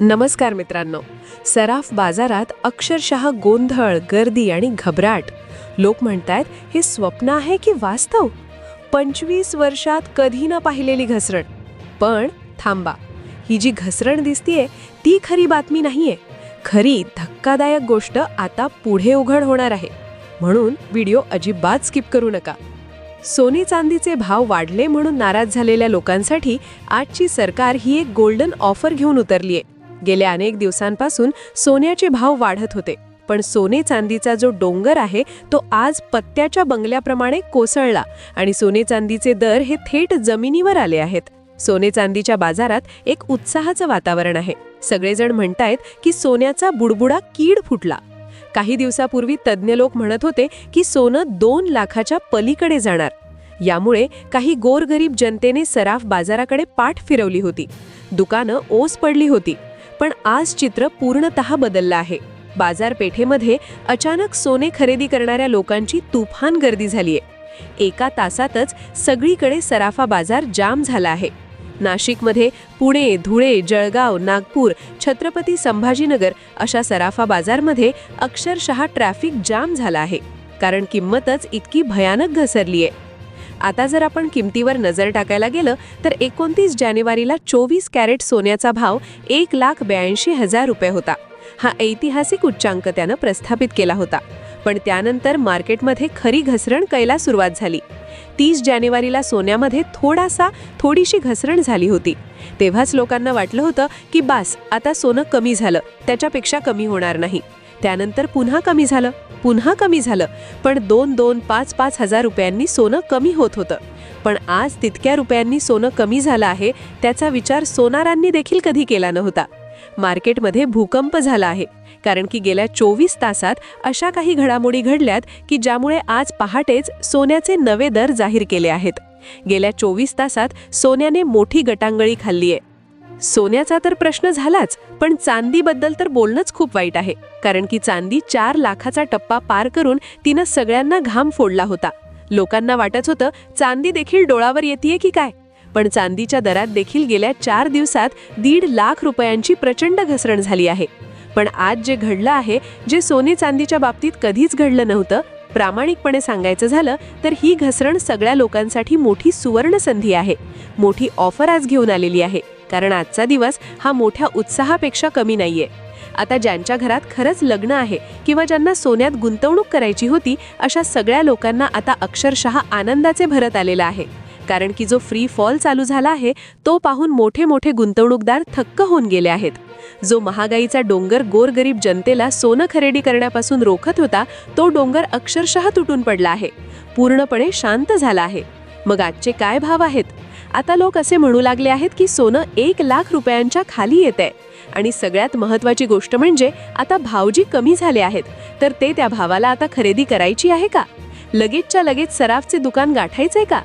नमस्कार मित्रांनो. सराफ बाजारात अक्षरशः गोंधळ गर्दी आणि घबराट. लोक म्हणतायत हे स्वप्न आहे की वास्तव? पंचवीस वर्षात कधी न पाहिलेली घसरण. पण थांबा. ही जी घसरण दिसतीये ती खरी बातमी नाहीये. खरी धक्कादायक गोष्ट आता पुढे उघड होणार आहे. म्हणून व्हिडिओ अजिबात स्किप करू नका. सोने चांदीचे भाव वाढले म्हणून नाराज झालेल्या लोकांसाठी आजची सरकार ही एक गोल्डन ऑफर घेऊन उतरलीये. गेल्या अनेक दिवसांपासून सोन्याचे भाव वाढत होते. पण सोने चांदीचा जो डोंगर आहे तो आज पत्त्याच्या बंगल्याप्रमाणे कोसळला आणि सोने चांदीचे दर हे थेट जमिनीवर आले आहेत. सोने चांदीच्या बाजारात एक उत्साहाचं वातावरण आहे. सगळेजण म्हणतायत की सोन्याचा बुडबुडा कीड फुटला. काही दिवसापूर्वी तज्ज्ञ लोक म्हणत होते की सोनं दोन लाखाच्या पलीकडे जाणार. यामुळे काही गोरगरीब जनतेने सराफ बाजाराकडे पाठ फिरवली होती. दुकानं ओस पडली होती. पण आज चित्र पूर्णतः बदललं आहे. बाजारपेठेमध्ये अचानक सोने खरेदी करणाऱ्या लोकांची तुफान गर्दी झालीय. एका तासातच सगळीकडे सराफा बाजार जाम झाला आहे. नाशिकमध्ये पुणे धुळे जळगाव नागपूर छत्रपती संभाजीनगर अशा सराफा बाजारमध्ये अक्षरशः ट्रॅफिक जाम झाला आहे. कारण किंमतच इतकी भयानक घसरली आहे आता जर आपण किमतीवर नजर टाकायला गेलं तर एकोणतीस जानेवारीला चोवीस कॅरेट सोन्याचा भाव एक लाख ब्याऐंशी हजार रुपये होता. हा ऐतिहासिक उच्चांक त्यानं प्रस्थापित केला होता. पण त्यानंतर मार्केटमध्ये खरी घसरण कैला सुरुवात झाली. तीस जानेवारीला सोन्यामध्ये थोडासा थोडीशी घसरण झाली होती. तेव्हाच लोकांना वाटलं होतं की बास आता सोनं कमी झालं. त्याच्यापेक्षा कमी होणार नाही. त्यानंतर पुन्हा कमी झालं पुन्हा कमी झालं. पण दोन दोन पाच पाच हजार रुपयांनी सोनं कमी होत होतं. पण आज तितक्या रुपयांनी सोनं कमी झालं आहे त्याचा विचार सोनारांनी देखील कधी केला नव्हता. मार्केटमध्ये भूकंप झाला आहे. कारण की गेल्या चोवीस तासात अशा काही घडामोडी घडल्यात की ज्यामुळे आज पहाटेच सोन्याचे नवे दर जाहीर केले आहेत. गेल्या चोवीस तासात सोन्याने मोठी गटांगळी खाल्ली आहे सोन्याचा तर प्रश्न झालाच पण चांदीबद्दल तर बोलणंच खूप वाईट आहे. कारण की चांदी चार लाखाचा टप्पा पार करून तिनं सगळ्यांना घाम फोडला होता. लोकांना वाटत होतं चांदी देखील डोळावर येते की काय? पण चांदीच्या दरात देखील गेल्या चार दिवसात दीड लाख रुपयांची प्रचंड घसरण झाली आहे. पण आज जे घडलं आहे जे सोने चांदीच्या बाबतीत कधीच घडलं नव्हतं प्रामाणिकपणे सांगायचं झालं तर ही घसरण सगळ्या लोकांसाठी मोठी सुवर्ण संधी आहे. मोठी ऑफर आज घेऊन आलेली आहे. कारण आजचा दिवस हा मोठ्या उत्साहापेक्षा कमी नाहीये. आता ज्यांच्या घरात खरंच लग्न आहे किंवा ज्यांना सोन्यात गुंतवणूक करायची होती अशा सगळ्या लोकांना आता अक्षरशः आनंदाचे भरत आलेला आहे. कारण की जो फ्री फॉल चालू झाला आहे तो पाहून मोठे मोठे गुंतवणूकदार थक्क होऊन गेले आहेत. जो महागाईचा डोंगर गोरगरीब जनतेला सोनं खरेदी करण्यापासून रोखत होता तो डोंगर अक्षरशः तुटून पडला आहे. पूर्णपणे शांत झाला आहे. मग आजचे काय भाव आहेत? आता लोक असे म्हणू लागले आहेत की सोनं एक लाख रुपयांच्या खाली येत आहे आणि सगळ्यात महत्वाची गोष्ट म्हणजे आता भावजी कमी झाले आहेत. तर ते त्या भावाला आता खरेदी करायची आहे का? लगेचच्या लगेच सराफचे दुकान गाठायचंय का?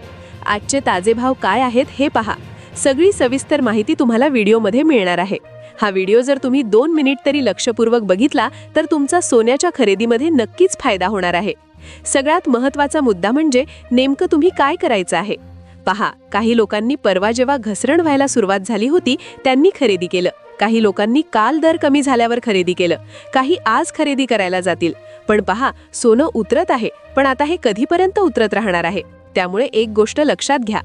आजचे ताजे भाव काय आहेत हे पहा. सगळी सविस्तर माहिती तुम्हाला व्हिडिओमध्ये मिळणार आहे. हा व्हिडिओ जर तुम्ही दोन मिनिट तरी लक्षपूर्वक बघितला तर तुमचा सोन्याच्या खरेदीमध्ये नक्कीच फायदा होणार आहे. सगळ्यात महत्त्वाचा मुद्दा म्हणजे नेमकं तुम्ही काय करायचं आहे? पहा काही लोकांनी परवा जेव्हा घसरण व्हायला सुरुवात झाली होती त्यांनी खरेदी केलं. काही लोकांनी काल दर कमी झाल्यावर खरेदी केलं. काही आज खरेदी करायला जातील. पण पहा सोनं उतरत आहे पण आता हे कधीपर्यंत उतरत राहणार आहे? त्यामुळे एक गोष्ट लक्षात घ्या.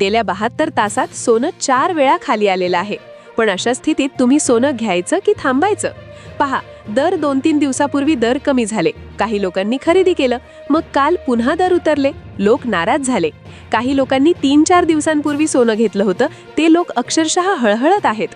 गेल्या बहात्तर तासात सोनं चार वेळा खाली आलेलं आहे. पण अशा स्थितीत तुम्ही सोनं घ्यायचं की थांबायचं? पहा दर दोन तीन दिवसापूर्वी दर कमी झाले. काही लोकांनी खरेदी केलं. मग काल पुन्हा दर उतरले. लोक नाराज झाले. काही लोकांनी तीन चार दिवसांपूर्वी सोनं घेतलं होतं. ते लोक अक्षरशः हळहळत आहेत.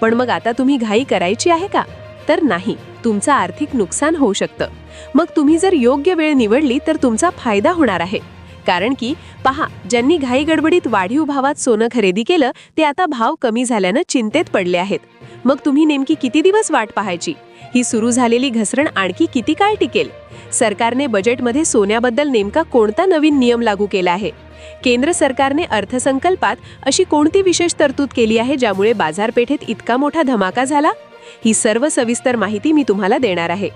पण मग आता तुम्ही घाई करायची आहे का? तर नाही. तुमचं आर्थिक नुकसान होऊ शकतं. मग तुम्ही जर योग्य वेळ निवडली तर तुमचा फायदा होणार आहे. कारण की पहा ज्यांनी घाई गडबडीत वाढीव भावात सोनं खरेदी केलं ते आता भाव कमी झाल्यानं चिंतेत पडले आहेत. मग तुम्ही नेमकी किती दिवस वाट पाहायची? ही सुरू झालेली घसरण आणखी किती काळ टिकेल? सरकारने बजेटमध्ये सोन्याबद्दल नेमका कोणता नवीन नियम लागू केला आहे? केंद्र सरकारने अर्थसंकल्पात अशी कोणती विशेष तरतूद केली आहे ज्यामुळे बाजारपेठेत इतका मोठा धमाका झाला? ही सर्व सविस्तर माहिती मी तुम्हाला देणार आहे.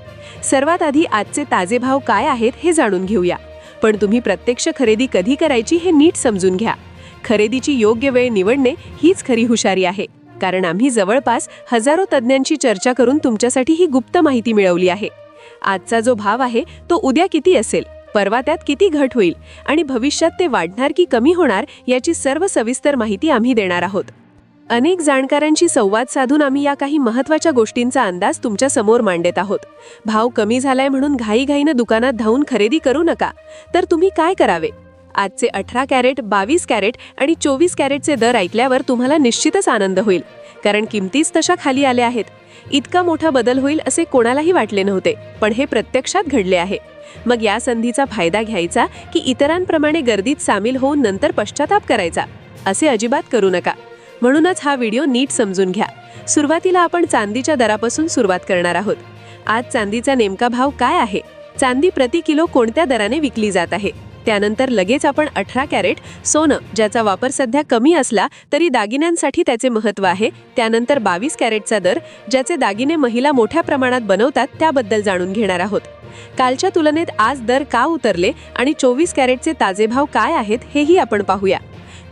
सर्वात आधी आजचे ताजे भाव काय आहेत हे जाणून घेऊया. पण तुम्ही प्रत्यक्ष खरेदी कधी करायची हे नीट समजून घ्या. खरेदीची योग्य वेळ निवडणे हीच खरी हुशारी आहे. कारण आम्ही जवळपास हजारो तज्ज्ञांची चर्चा करून तुमच्यासाठी ही गुप्त माहिती मिळवली आहे. आजचा जो भाव आहे तो उद्या किती असेल? परवा त्यात किती घट होईल? आणि भविष्यात ते वाढणार की कमी होणार याची सर्व सविस्तर माहिती आम्ही देणार आहोत. अनेक जाणकारांशी संवाद साधून आम्ही या काही महत्त्वाच्या गोष्टींचा अंदाज तुमच्यासमोर मांडत आहोत. भाव कमी झालाय म्हणून घाईघाईनं दुकानात धावून खरेदी करू नका. तर तुम्ही काय करावे? आजचे अठरा कॅरेट बावीस कॅरेट आणि चोवीस कॅरेटचे दर ऐकल्यावर तुम्हाला निश्चितच आनंद होईल. कारण किमतीच तशा खाली आल्या आहेत. इतका मोठा बदल होईल असे कोणालाही वाटले नव्हते पण हे प्रत्यक्षात घडले आहे. मग या संधीचा फायदा घ्यायचा की इतरांप्रमाणे गर्दीत सामील होऊन नंतर पश्चाताप करायचा? असे अजिबात करू नका. म्हणूनच हा व्हिडिओ नीट समजून घ्या. सुरुवातीला आपण चांदीच्या दरापासून सुरुवात करणार आहोत. आज चांदीचा नेमका भाव काय आहे? चांदी प्रति किलो कोणत्या दराने विकली जात आहे? त्यानंतर लगेच आपण अठरा कॅरेट सोनं ज्याचा वापर सध्या कमी असला तरी दागिन्यांसाठी त्याचे महत्त्व आहे. त्यानंतर बावीस कॅरेटचा दर ज्याचे दागिने महिला मोठ्या प्रमाणात बनवतात त्याबद्दल जाणून घेणार आहोत. कालच्या तुलनेत आज दर का उतरले आणि चोवीस कॅरेटचे ताजे भाव काय आहेत हेही आपण पाहूया.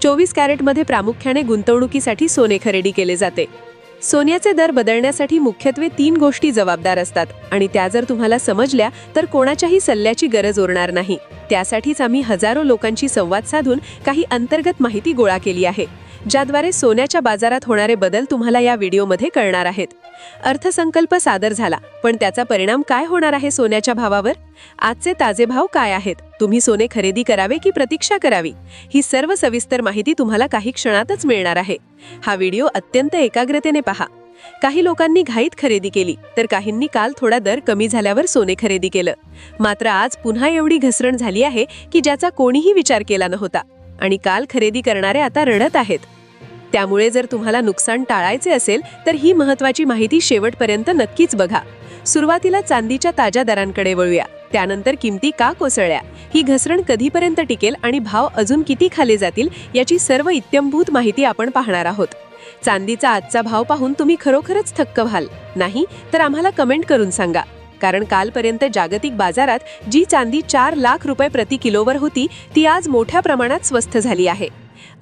चोवीस कॅरेटमध्ये प्रामुख्याने गुंतवणुकीसाठी सोने खरेदी केले जाते. सोन्याचे दर बदलण्यासाठी मुख्यत्वे तीन गोष्टी जबाबदार असतात आणि त्या जर तुम्हाला समजल्या तर कोणाच्याही सल्ल्याची गरज उरणार नाही. त्यासाठीच आम्ही हजारो लोकांशी संवाद साधून काही अंतर्गत माहिती गोळा केली आहे. ज्याद्वारे सोन्याच्या बाजारात होणारे बदल तुम्हाला या व्हिडिओमध्ये कळणार आहेत. अर्थसंकल्प सादर झाला पण त्याचा परिणाम काय होणार आहे सोन्याच्या भावावर? आजचे ताजे भाव काय आहेत? तुम्ही सोने खरेदी करावे की प्रतीक्षा करावी? ही सर्व सविस्तर माहिती तुम्हाला काही क्षणातच मिळणार आहे. हा व्हिडिओ अत्यंत एकाग्रतेने पहा. काही लोकांनी घाईत खरेदी केली तर काहींनी काल थोडा दर कमी झाल्यावर सोने खरेदी केलं. मात्र आज पुन्हा एवढी घसरण झाली आहे की ज्याचा कोणीही विचार केला नव्हता. आणि काल खरेदी करणारे आता रडत आहेत. त्यामुळे जर तुम्हाला नुकसान टाळायचे असेल तर ही महत्वाची माहिती शेवटपर्यंत नक्कीच बघा. सुरुवातीला चांदीच्या ताज्या दरांकडे वळूया. त्यानंतर किमती का कोसळल्या? ही घसरण कधीपर्यंत टिकेल आणि भाव अजून किती खाले जातील याची सर्व इत्यंभूत माहिती आपण पाहणार आहोत. चांदीचा आजचा भाव पाहून तुम्ही खरोखरच थक्क व्हाल. नाही तर आम्हाला कमेंट करून सांगा. कारण कालपर्यंत जागतिक बाजारात जी चांदी चार लाख रुपये प्रति किलोवर होती ती आज मोठ्या प्रमाणात स्वस्त झाली आहे.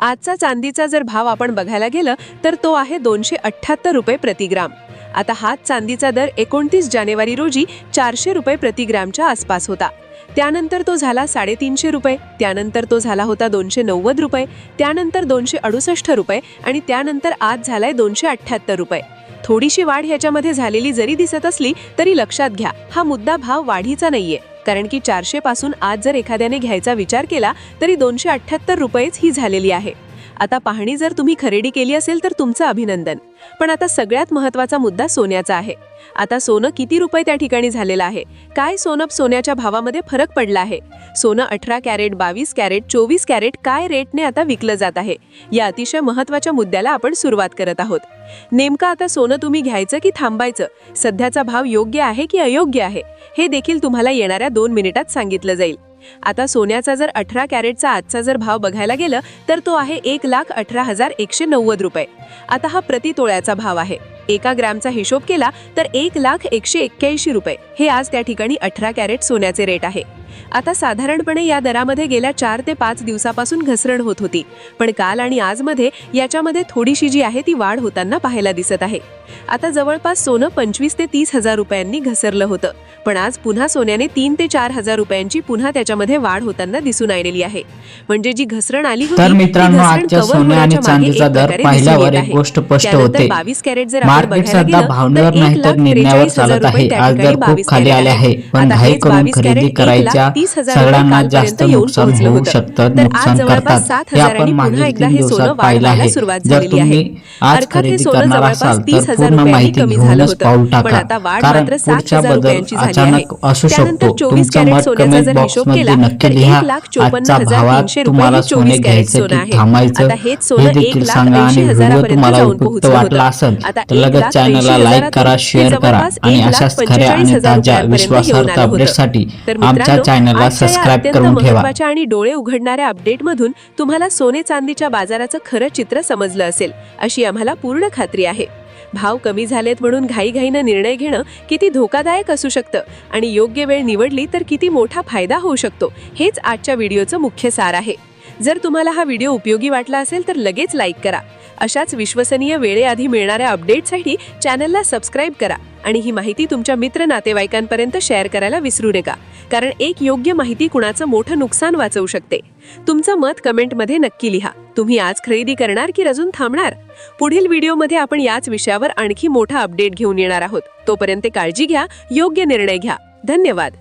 आजचा चांदीचा जर भाव आपण बघायला गेलं तर तो आहे दोनशे अठ्ठ्याहत्तर रुपये प्रतिग्राम आता हाच चांदीचा दर एकोणतीस जानेवारी रोजी चारशे रुपये प्रतिग्रामच्या आसपास होता. त्यानंतर तो झाला साडेतीनशे रुपये त्यानंतर तो झाला होता दोनशे नव्वद रुपये त्यानंतर दोनशे अडुसष्ट रुपये आणि त्यानंतर आज झालाय दोनशे अठ्ठ्याहत्तर रुपये. थोडीशी वाढ ह्याच्यामध्ये झालेली जरी दिसत असली तरी लक्षात घ्या हा मुद्दा भाव वाढीचा नाहीये. कारण की चारशे पासून आज जर एखाद्याने घ्यायचा विचार केला तरी दोनशे अठ्ठ्याहत्तर रुपयेच ही झालेली आहे. आता पाहणी जर तुम्ही खरेदी केली असेल तर तुमचं अभिनंदन. पण आता सगळ्यात महत्त्वाचा मुद्दा सोन्याचा आहे. आता सोनं किती रुपये त्या ठिकाणी झालेलं आहे? काय सोनं सोन्याच्या भावामध्ये फरक पडला आहे? सोनं अठरा कॅरेट बावीस कॅरेट चोवीस कॅरेट काय रेटने आता विकलं जात आहे? या अतिशय महत्त्वाच्या मुद्द्याला आपण सुरुवात करत आहोत. नेमकं आता सोनं तुम्ही घ्यायचं की थांबायचं? सध्याचा भाव योग्य आहे की अयोग्य आहे? हे देखील तुम्हाला येणाऱ्या दोन मिनिटात सांगितलं जाईल. आता सोन्याचा जर अठरा कॅरेटचा आजचा जर भाव बघायला गेलं तर तो आहे एक लाख अठरा हजार एकशे नव्वद रुपये. आता हा प्रति तोळ्याचा भाव आहे. एका ग्रॅमचा हिशोब केला तर एक लाख एकशे एक्क्याऐंशी रुपये. हे आज त्या ठिकाणी अठरा कॅरेट सोन्याचे रेट आहे. आता साधारणपणे या दरामध्ये गेल्या चार ते पाच दिवसापासून घसरण होत होती. पण काल आणि आजमध्ये याच्यामध्ये थोडीशी जी आहे ती वाढ होताना पाहायला दिसत आहे. आता जवळपास सोनं पंचवीस ते तीस हजार रुपयांनी घसरलं होतं. पण आज पुन्हा सोन्याने तीन ते चार हजार रुपयांची पुन्हा त्याच्यामध्ये वाढ होताना दिसून आलेली आहे. म्हणजे जी घसरण आली होती तर मित्रांनो आजच्या cover सोने आणि चांदीचा दर पाहिल्यावर एक आहे. गोष्ट स्पष्ट होते. 22 कॅरेट जर आपण मार्केट सध्या भावनेवर तर नाही एक तर लाख निर्णयावर 43,000 चालत आहे. आज दर खूप 22 खाली आले आहे. पण घाई करून 22 खरेदी करायच्या 30,000 सगळ्यांना जास्त नुकसान होऊ. शकतं नुकसान करतात 7,000 हे आपण मागील तीन दिवसात पाहिलं आहे जर. तुम्ही आज खरेदी करणार असाल तर 30,000 पूर्ण माहिती घेऊनच. पाऊल टाका कारण मात्र पुढच्या 7,000 बदल अचानक. असू शकतो 24 तुमचं मत कमेंट बॉक्समध्ये नक्की लिहा आजचा भावात तुम्हाला सोने 24 कॅरेट घ्यायचं की. थांबायचं हे देखील सांगा आणि 80 व्हिडिओ तुम्हाला उपयुक्त वाटला. असेल तर लगेच लाख चॅनलला 80 लाईक करा शेअर करा आणि अशाच खऱ्या 45 आणि ताज्या विश्वासार्ह होतं. अपडेटसाठी आमच्या चॅनलला सबस्क्राईब करून ठेवा. आणि डोळे उघडणाऱ्या अपडेटमधून तुम्हाला सोने चांदीच्या बाजाराचं खरं चित्र समजलं असेल अशी आम्हाला पूर्ण खात्री आहे. भाव कमी झालेत म्हणून घाईघाईनं निर्णय घेणं किती धोकादायक असू शकतं आणि योग्य वेळ निवडली तर किती मोठा फायदा होऊ शकतो हेच आजच्या व्हिडिओचं मुख्य सार आहे. जर तुम्हाला हा व्हिडिओ उपयोगी वाटला असेल तर लगेच लाईक करा. अशाच विश्वसनीय वेळेआधी मिळणाऱ्या अपडेटसाठी चॅनलला सबस्क्राईब करा आणि ही माहिती तुमच्या मित्र नातेवाईकांपर्यंत शेअर करायला विसरू नका. कारण एक योग्य माहिती कुणाचं मोठं नुकसान वाचवू शकते. तुमचं मत कमेंटमध्ये नक्की लिहा. तुम्ही आज खरेदी करणार की अजून थांबणार? पुढील व्हिडिओमध्ये आपण याच विषयावर आणखी मोठा अपडेट घेऊन येणार आहोत. तोपर्यंत काळजी घ्या योग्य निर्णय घ्या. धन्यवाद.